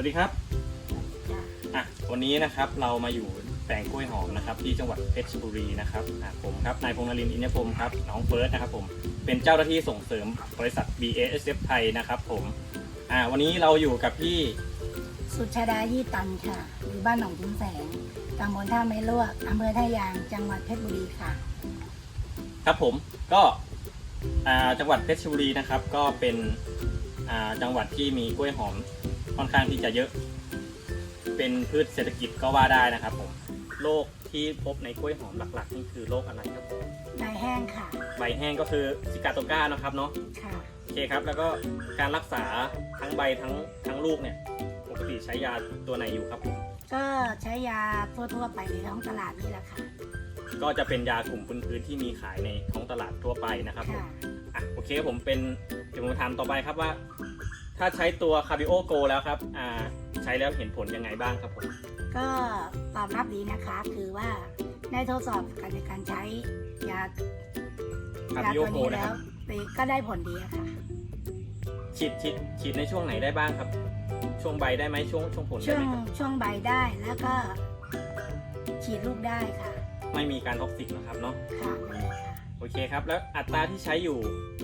วัสดีครับจ้ะอะวันนี้นะครับเรามาอยู่แปลงกล้วยหอมนะครับที่จังหวัดเพชรบุรีนะครับอะผมครับนายพงษ์นรินทร์อินทรพรหมครับน้องเฟิร์สนะครับผมเป็นเจ้าหน้าที่ส่งเสริมบริษัท BASF ไทยนะครับผมอะวันนี้เราอยู่กับพี่สุชาดายี่ตันค่ะหรือบ้านหนองคุ้มแสงตำบลท่าไม้ลวกอำเภอท่ายาง จังหวัดเพชรบุรีค่ะครับผมก็อ่าจังหวัดเพชรบุรีนะครับก็เป็นอ่าจังหวัดที่มีกล้วยหอม ค่อนข้างที่จะเยอะ เป็นพืชเศรษฐกิจก็ว่าได้นะครับผมโรคที่พบในกล้วยหอมหลักๆนี่คือโรคอะไรครับผมนายแห้งค่ะ ใบแห้งก็คือซิกาโตก้านะครับเนาะค่ะโอเคครับ แล้วก็การรักษาทั้งใบทั้งทั้งลูกเนี่ยปกติใช้ยาตัวไหนอยู่ครับผมก็ใช้ยาทั่วๆไปในท้องตลาดนี่แหละค่ะ ก็จะเป็นยากลุ่มพื้นๆที่มีขายในท้องตลาดทั่วไปนะครับผมค่ะ อะโอเคผมเป็นเดี๋ยวผมถามต่อไปครับว่า ถ้าใช้ตัวคาบิโอโกแล้วครับอ่าใช้แล้วเห็นผลยังไงบ้างครับผมก็ตอบรับดีนะคะคือว่าได้ทดสอบการในการใช้ยาคายาบิโอตัวโกนี้นะแล้ควรับก็ได้ผลดีอะค่ะ ฉีดฉีดฉีดในช่วงไหนได้บ้างครับ ช่วงใบได้ไหมช่วงช่วงผลได้ช่วไหงมครับช่วงใบได้แล้วก็ฉีดลูกได้ค่ะ ไม่มีการท็อกซิกนะครับเนาะ ค่ะนั่น เลยค่ะโอเคครับ แล้วอัตราที่ใช้อยู่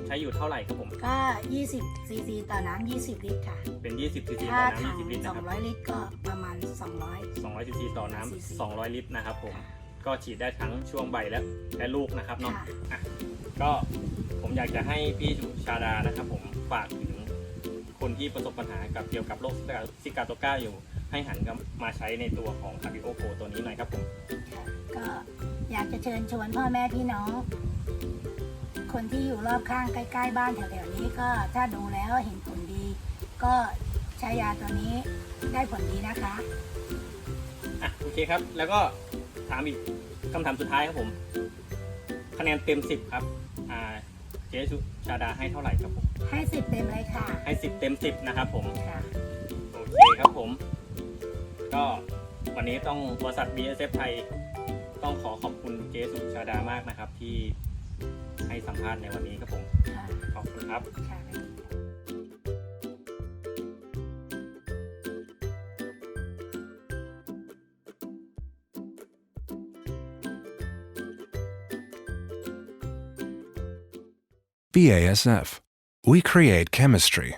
ใช้อยู่เท่าไหร่ครับผม ก็ 20ซีซีต่อน้ำ20 ลิตรค่ะ เป็น 20ซีซีถ้าต่อถังน้ำ20 ลิตรนะครับ 200 ลิตรก็ประมาณ 200 200ซีซีต่อน้ซีซีำ200 ลิตรนะครับผม ค่ะ ก็ฉีดได้ทั้งช่วงใบและและลูกนะครับเนาะค่ะอะ ก็ผมอยากจะให้พี่สุชาดานะครับผมฝากถึงคนที่ประสบปัญหากับเกี่ยวกับโรคซิกาโตก้าอยู่ ให้หันกลับมาใช้ในตัวของคาบิโอโกตัวนี้หน่อยครับผม ก็อยากจะเชิญชวนพ่อแม่พี่น้อง คนที่อยู่รอบข้างใกล้ ๆ บ้านแถวๆนี้ก็ถ้าดูแล้วเห็นผลดี ก็ใช้ยาตัวนี้ได้ผลดีนะคะ อะโอเคครับ แล้วก็ถามอีกคำถามสุดท้ายครับผม คะแนนเต็ม 10 ครับ อ่าเจสุชาดาให้เท่าไหร่ครับผม ให้สิบเต็มเลยค่ะให้ 10 เต็ม 10 นะครับผม ค่ะ โอเคครับผม ก็วันนี้ต้องบริษัท BSF ไทย ต้องขอขอบคุณเจสุชาดามากนะครับ ที่ ให้สัมภาษณ์ในวันนี้ครับผมค่ะขอบคุณครับค่ะ BASF. We create chemistry.